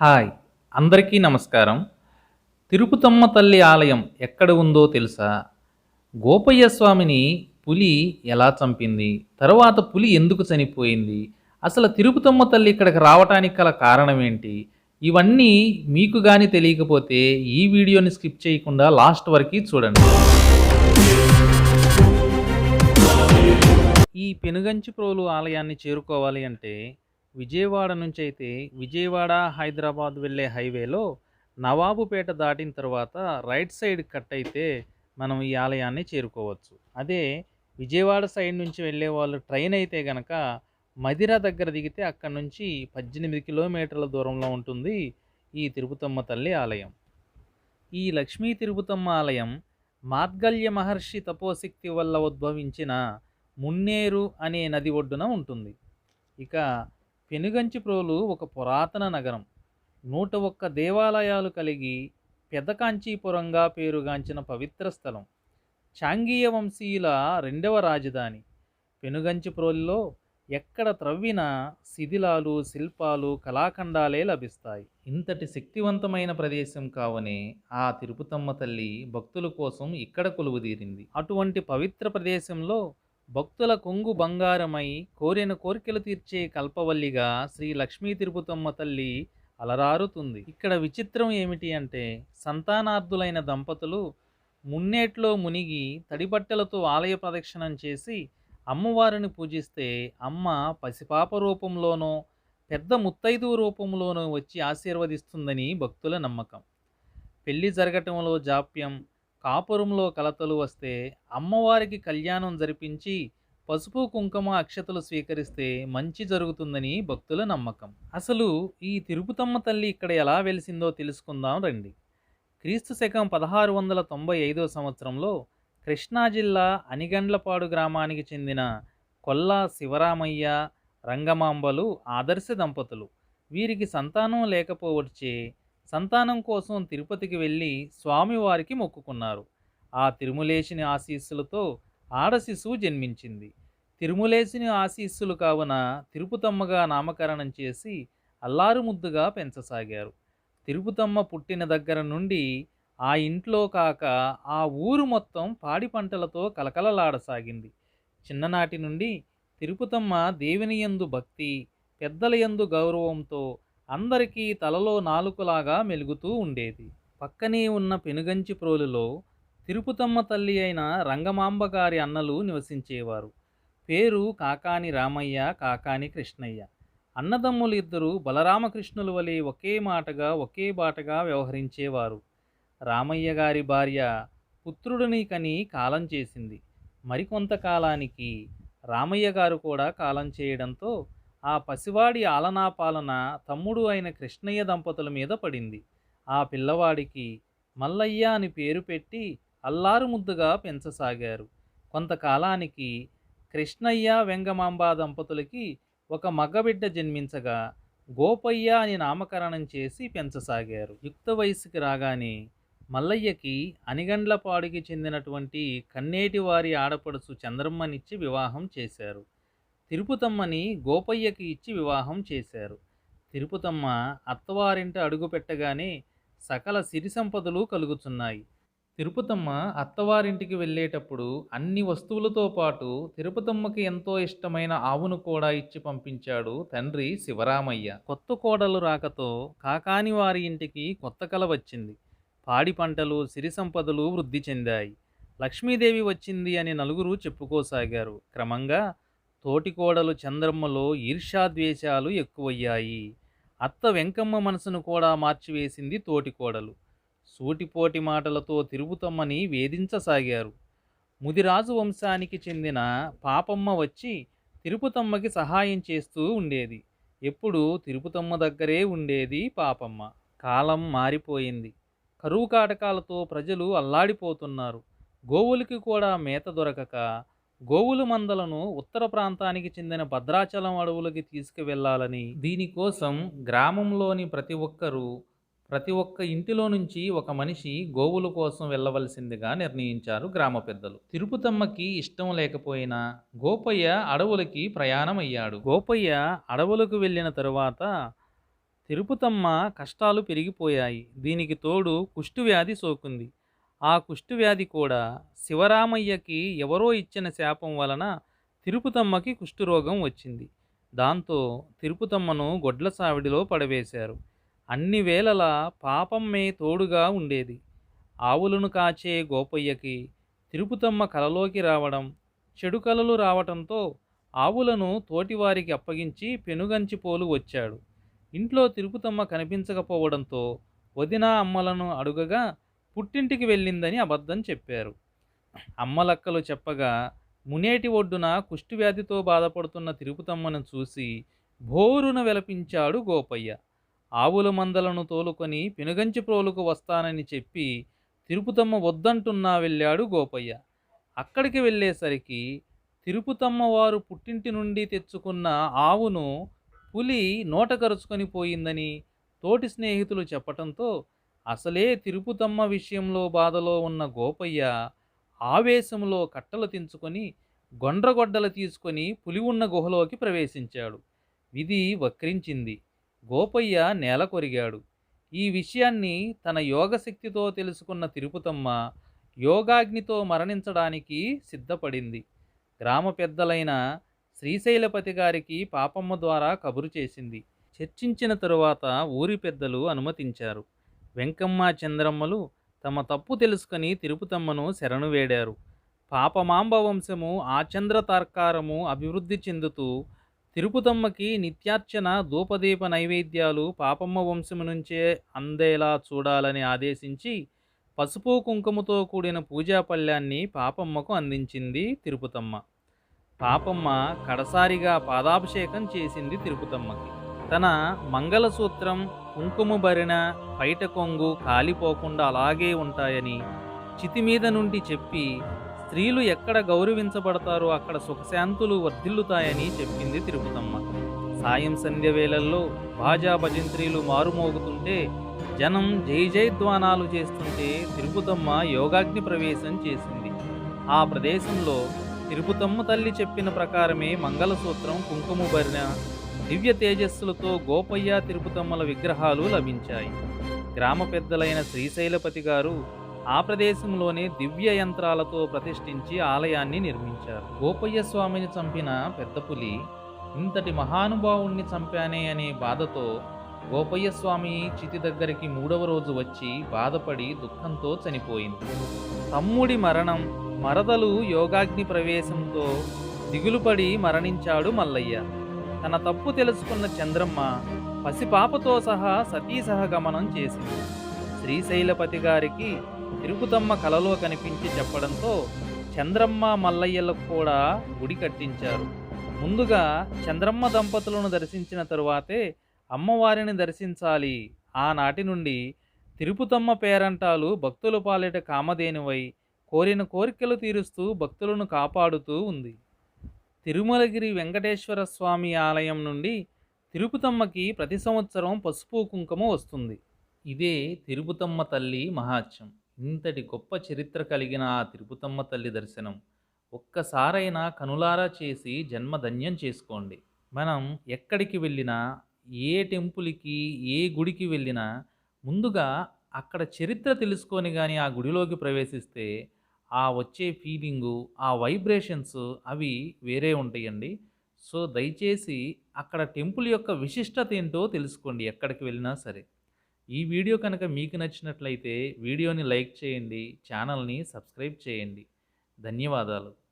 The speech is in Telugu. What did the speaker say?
హాయ్ అందరికీ నమస్కారం. తిరుపతమ్మ తల్లి ఆలయం ఎక్కడ ఉందో తెలుసా? గోపయ్య స్వామిని పులి ఎలా చంపింది? తర్వాత పులి ఎందుకు చనిపోయింది? అసలు తిరుపతమ్మ తల్లి ఇక్కడికి రావటానికి గల కారణం ఏంటి? ఇవన్నీ మీకు కానీ తెలియకపోతే ఈ వీడియోని స్కిప్ చేయకుండా లాస్ట్ వరకు చూడండి. ఈ పెనుగంచిప్రోలు ఆలయాన్ని చేరుకోవాలి అంటే విజయవాడ నుంచి అయితే విజయవాడ హైదరాబాద్ వెళ్ళే హైవేలో నవాబుపేట దాటిన తర్వాత రైట్ సైడ్ కట్ అయితే మనం ఈ ఆలయాన్ని చేరుకోవచ్చు. అదే విజయవాడ సైడ్ నుంచి వెళ్ళే వాళ్ళు ట్రైన్ అయితే గనక మదిర దగ్గర దిగితే అక్కడ నుంచి పద్దెనిమిది కిలోమీటర్ల దూరంలో ఉంటుంది ఈ తిరుపతమ్మ తల్లి ఆలయం. ఈ లక్ష్మీ తిరుపతమ్మ ఆలయం మార్గల్య మహర్షి తపోశక్తి వల్ల ఉద్భవించిన మున్నేరు అనే నది ఒడ్డున ఉంటుంది. ఇక పెనుగంచిప్రోలు ఒక పురాతన నగరం. నూట ఒక్క దేవాలయాలు కలిగి పెదకాంచీపురంగా పేరుగాంచిన పవిత్ర స్థలం. చాంగీయ వంశీయుల రెండవ రాజధాని. పెనుగంచిప్రోలులో ఎక్కడ త్రవ్వినా శిథిలాలు శిల్పాలు కళాఖండాలే లభిస్తాయి. ఇంతటి శక్తివంతమైన ప్రదేశం కావనే ఆ తిరుపతమ్మ తల్లి భక్తుల కోసం ఇక్కడ కొలువుదీరింది. అటువంటి పవిత్ర ప్రదేశంలో భక్తుల కొంగు బంగారమై కోరిన కోరికలు తీర్చే కల్పవల్లిగా శ్రీ లక్ష్మీ తిరుపతమ్మ తల్లి అలరారుతుంది. ఇక్కడ విచిత్రం ఏమిటి అంటే సంతానార్థులైన దంపతులు మున్నేట్లో మునిగి తడిబట్టలతో ఆలయ ప్రదక్షిణం చేసి అమ్మవారిని పూజిస్తే అమ్మ పసిపాప రూపంలోనో పెద్ద ముత్తైదు రూపంలోనో వచ్చి ఆశీర్వదిస్తుందని భక్తుల నమ్మకం. పెళ్ళి జరగటంలో జాప్యం కాపురంలో కలతలు వస్తే అమ్మవారికి కళ్యాణం జరిపించి పసుపు కుంకుమ అక్షతలు స్వీకరిస్తే మంచి జరుగుతుందని భక్తుల నమ్మకం. అసలు ఈ తిరుపతమ్మ తల్లి ఇక్కడ ఎలా వెలిసిందో తెలుసుకుందాం రండి. క్రీస్తు శకం పదహారు వందల తొంభై ఐదో సంవత్సరంలో కృష్ణా జిల్లా అనిగండ్లపాడు గ్రామానికి చెందిన కొల్లా శివరామయ్య రంగమాంబలు ఆదర్శ దంపతులు. వీరికి సంతానం లేకపోవచ్చే సంతానం కోసం తిరుపతికి వెళ్ళి స్వామివారికి మొక్కుకున్నారు. ఆ తిరుమలేశుని ఆశీస్సులతో ఆడ శిశువు జన్మించింది. తిరుమలేశుని ఆశీస్సులు కావున తిరుపతమ్మగా నామకరణం చేసి అల్లారుముద్దుగా పెంచసాగారు. తిరుపతమ్మ పుట్టిన దగ్గర నుండి ఆ ఇంట్లో కాక ఆ ఊరు మొత్తం పాడి పంటలతో కలకలలాడసాగింది. చిన్ననాటి నుండి తిరుపతమ్మ దేవుని యందు భక్తి పెద్దల యందు గౌరవంతో అందరికీ తలలో నాలుకలాగా మెలుగుతూ ఉండేది. పక్కనే ఉన్న పెనుగంచి ప్రోలులో తిరుపుతమ్మ తల్లి అయిన రంగమాంబ గారి అన్నలు నివసించేవారు. పేరు కాకాని రామయ్య కాకాని కృష్ణయ్య. అన్నదమ్ములు ఇద్దరు బలరామకృష్ణుల వలె ఒకే మాటగా ఒకే బాటగా వ్యవహరించేవారు. రామయ్య గారి భార్య పుత్రుడిని కని కాలం చేసింది. మరికొంతకాలానికి రామయ్య గారు కూడా కాలం చేయడంతో ఆ పసివాడి ఆలనాపాలన తమ్ముడు అయిన కృష్ణయ్య దంపతుల మీద పడింది. ఆ పిల్లవాడికి మల్లయ్య అని పేరు పెట్టి అల్లారు ముద్దుగా పెంచసాగారు. కొంతకాలానికి కృష్ణయ్య వెంగమాంబ దంపతులకి ఒక మగబిడ్డ జన్మించగా గోపయ్య అని నామకరణం చేసి పెంచసాగారు. యుక్త వయసుకి రాగానే మల్లయ్యకి అనిగండ్లపాడుకి చెందినటువంటి కన్నేటివారి ఆడపడుచు చంద్రమ్మనిచ్చి వివాహం చేశారు. తిరుపతమ్మని గోపయ్యకి ఇచ్చి వివాహం చేశారు. తిరుపతమ్మ అత్తవారింట అడుగుపెట్టగానే సకల సిరి సంపదలు కలుగుతున్నాయి. తిరుపతమ్మ అత్తవారింటికి వెళ్ళేటప్పుడు అన్ని వస్తువులతో పాటు తిరుపతమ్మకి ఎంతో ఇష్టమైన ఆవును కూడా ఇచ్చి పంపించాడు తండ్రి శివరామయ్య. కొత్త కోడలు రాకతో కాకాని వారి ఇంటికి కొత్త కల వచ్చింది. పాడి పంటలు సిరి సంపదలు వృద్ధి చెందాయి. లక్ష్మీదేవి వచ్చింది అని నలుగురు చెప్పుకోసాగారు. క్రమంగా తోటికోడలు చంద్రమ్మలో ఈర్ష్యాద్వేషాలు ఎక్కువయ్యాయి. అత్త వెంకమ్మ మనసును కూడా మార్చివేసింది తోటికోడలు. సూటిపోటి మాటలతో తిరుగుతమ్మని వేధించసాగారు. ముదిరాజు వంశానికి చెందిన పాపమ్మ వచ్చి తిరుపతమ్మకి సహాయం చేస్తూ ఉండేది. ఎప్పుడు తిరుపతమ్మ దగ్గరే ఉండేది పాపమ్మ. కాలం మారిపోయింది. కరువు కాటకాలతో ప్రజలు అల్లాడిపోతున్నారు. గోవులకి కూడా మేత దొరకక గోవుల మందలను ఉత్తర ప్రాంతానికి చెందిన భద్రాచలం అడవులకి తీసుకువెళ్ళాలని దీనికోసం గ్రామంలోని ప్రతి ఒక్కరూ ప్రతి ఒక్క ఇంటిలో నుంచి ఒక మనిషి గోవుల కోసం వెళ్ళవలసిందిగా నిర్ణయించారు గ్రామ పెద్దలు. తిరుపతమ్మకి ఇష్టం లేకపోయినా గోపయ్య అడవులకి ప్రయాణమయ్యాడు. గోపయ్య అడవులకు వెళ్ళిన తరువాత తిరుపతమ్మ కష్టాలు పెరిగిపోయాయి. దీనికి తోడు కుష్ఠువ్యాధి సోకుంది. ఆ కుష్ఠువ్యాధి కూడా శివరామయ్యకి ఎవరో ఇచ్చిన శాపం వలన తిరుపుతమ్మకి కుష్ఠురోగం వచ్చింది. దాంతో తిరుపుతమ్మను గొడ్ల సావిడిలో పడవేశారు. అన్ని వేళలా పాపమ్మే తోడుగా ఉండేది. ఆవులను కాచే గోపయ్యకి తిరుపుతమ్మ కలలోకి రావడం చెడు కలలు రావటంతో ఆవులను తోటివారికి అప్పగించి పెనుగంచి పోలు వచ్చాడు. ఇంట్లో తిరుపుతమ్మ కనిపించకపోవడంతో వదినా అమ్మలను అడుగగా పుట్టింటికి వెళ్ళిందని అబద్ధం చెప్పారు. అమ్మలక్కలు చెప్పగా మునేటి ఒడ్డున కుష్టివ్యాధితో బాధపడుతున్న తిరుపతమ్మను చూసి భోరున విలపించాడు గోపయ్య. ఆవుల మందలను తోలుకొని పెనుగంచి ప్రోలుకు వస్తానని చెప్పి తిరుపతమ్మ వద్దంటున్నా వెళ్ళాడు గోపయ్య. అక్కడికి వెళ్ళేసరికి తిరుపతమ్మ వారు పుట్టింటి నుండి తెచ్చుకున్న ఆవును పులి నోట కరుచుకొని పోయిందని తోటి స్నేహితులు చెప్పటంతో అసలే తిరుపుతమ్మ విషయంలో బాధలో ఉన్న గోపయ్య ఆవేశంలో కట్టలు తెంచుకొని గొండ్రగొడ్డలు తీసుకొని పులి ఉన్న గుహలోకి ప్రవేశించాడు. విధి వక్రించింది. గోపయ్య నేల కొరిగాడు. ఈ విషయాన్ని తన యోగశక్తితో తెలుసుకున్న తిరుపుతమ్మ యోగాగ్నితో మరణించడానికి సిద్ధపడింది. గ్రామ పెద్దలైన శ్రీశైలపతి గారికి పాపమ్మ ద్వారా కబురు చేసింది. చర్చించిన తరువాత ఊరి పెద్దలు అనుమతించారు. వెంకమ్మ చంద్రమ్మలు తమ తప్పు తెలుసుకొని తిరుపతమ్మను శరణు వేడారు. పాపమాంబ వంశము ఆచంద్ర తార్కారము అభివృద్ధి చెందుతూ తిరుపతమ్మకి నిత్యార్చన ధూపదీప నైవేద్యాలు పాపమ్మ వంశము నుంచే అందేలా చూడాలని ఆదేశించి పసుపు కుంకుమతో కూడిన పూజా పళ్ళ్యాన్ని పాపమ్మకు అందించింది తిరుపతమ్మ. పాపమ్మ కడసారిగా పాదాభిషేకం చేసింది తిరుపతమ్మకి. తన మంగళసూత్రం కుంకుమ భరిన పైట కొంగు కాలిపోకుండా అలాగే ఉంటాయని చితి మీద నుండి చెప్పి స్త్రీలు ఎక్కడ గౌరవించబడతారో అక్కడ సుఖశాంతులు వర్ధిల్లుతాయని చెప్పింది తిరుపతమ్మ. సాయం సంధ్య వేళల్లో భాజా భజంత్రీలు మారుమోగుతుంటే జనం జై జయధ్వానాలు చేస్తుంటే తిరుపతమ్మ యోగాగ్ని ప్రవేశం చేసింది. ఆ ప్రదేశంలో తిరుపతమ్మ తల్లి చెప్పిన ప్రకారమే మంగళసూత్రం కుంకుమ భరిన దివ్య తేజస్సులతో గోపయ్య తిరుపతమ్మల విగ్రహాలు లభించాయి. గ్రామ పెద్దలైన శ్రీశైలపతి గారు ఆ ప్రదేశంలోనే దివ్య యంత్రాలతో ప్రతిష్ఠించి ఆలయాన్ని నిర్మించారు. గోపయ్య స్వామిని చంపిన పెద్ద పులి ఇంతటి మహానుభావుణ్ణి చంపానే అనే బాధతో గోపయ్య స్వామి చితి దగ్గరికి మూడవ రోజు వచ్చి బాధపడి దుఃఖంతో చనిపోయింది. తమ్ముడి మరణం మరదలు యోగాగ్ని ప్రవేశంతో దిగులుపడి మరణించాడు మల్లయ్య. తన తప్పు తెలుసుకున్న చంద్రమ్మ పసిపాపతో సహా సతీ సహగమనం చేసింది. శ్రీశైలపతి గారికి తిరుగుతమ్మ కలలో కనిపించి చెప్పడంతో చంద్రమ్మ మల్లయ్యలకు కూడా గుడి కట్టించారు. ముందుగా చంద్రమ్మ దంపతులను దర్శించిన తరువాతే అమ్మవారిని దర్శించాలి. ఆనాటి నుండి తిరుపుతమ్మ పేరంటాలు భక్తుల పాలిట కామధేనువై కోరిన కోరికలు తీరుస్తూ భక్తులను కాపాడుతూ ఉంది. తిరుమలగిరి వెంకటేశ్వర స్వామి ఆలయం నుండి తిరుపతమ్మకి ప్రతి సంవత్సరం పసుపు కుంకుమ వస్తుంది. ఇదే తిరుపతమ్మ తల్లి మహాత్యం ఇంతటి గొప్ప చరిత్ర కలిగిన ఆ తిరుపతమ్మ తల్లి దర్శనం ఒక్కసారైనా కనులారా చేసి జన్మధన్యం చేసుకోండి. మనం ఎక్కడికి వెళ్ళినా ఏ టెంపుల్కి ఏ గుడికి వెళ్ళినా ముందుగా అక్కడ చరిత్ర తెలుసుకొని కానీ ఆ గుడిలోకి ప్రవేశిస్తే ఆ వచ్చే ఫీలింగు ఆ వైబ్రేషన్స్ అవి వేరే ఉంటాయండి. సో దయచేసి అక్కడ టెంపుల్ యొక్క విశిష్టత ఏంటో తెలుసుకోండి ఎక్కడికి వెళ్ళినా సరే. ఈ వీడియో కనుక మీకు నచ్చినట్లయితే వీడియోని లైక్ చేయండి ఛానల్ని సబ్స్క్రైబ్ చేయండి. ధన్యవాదాలు.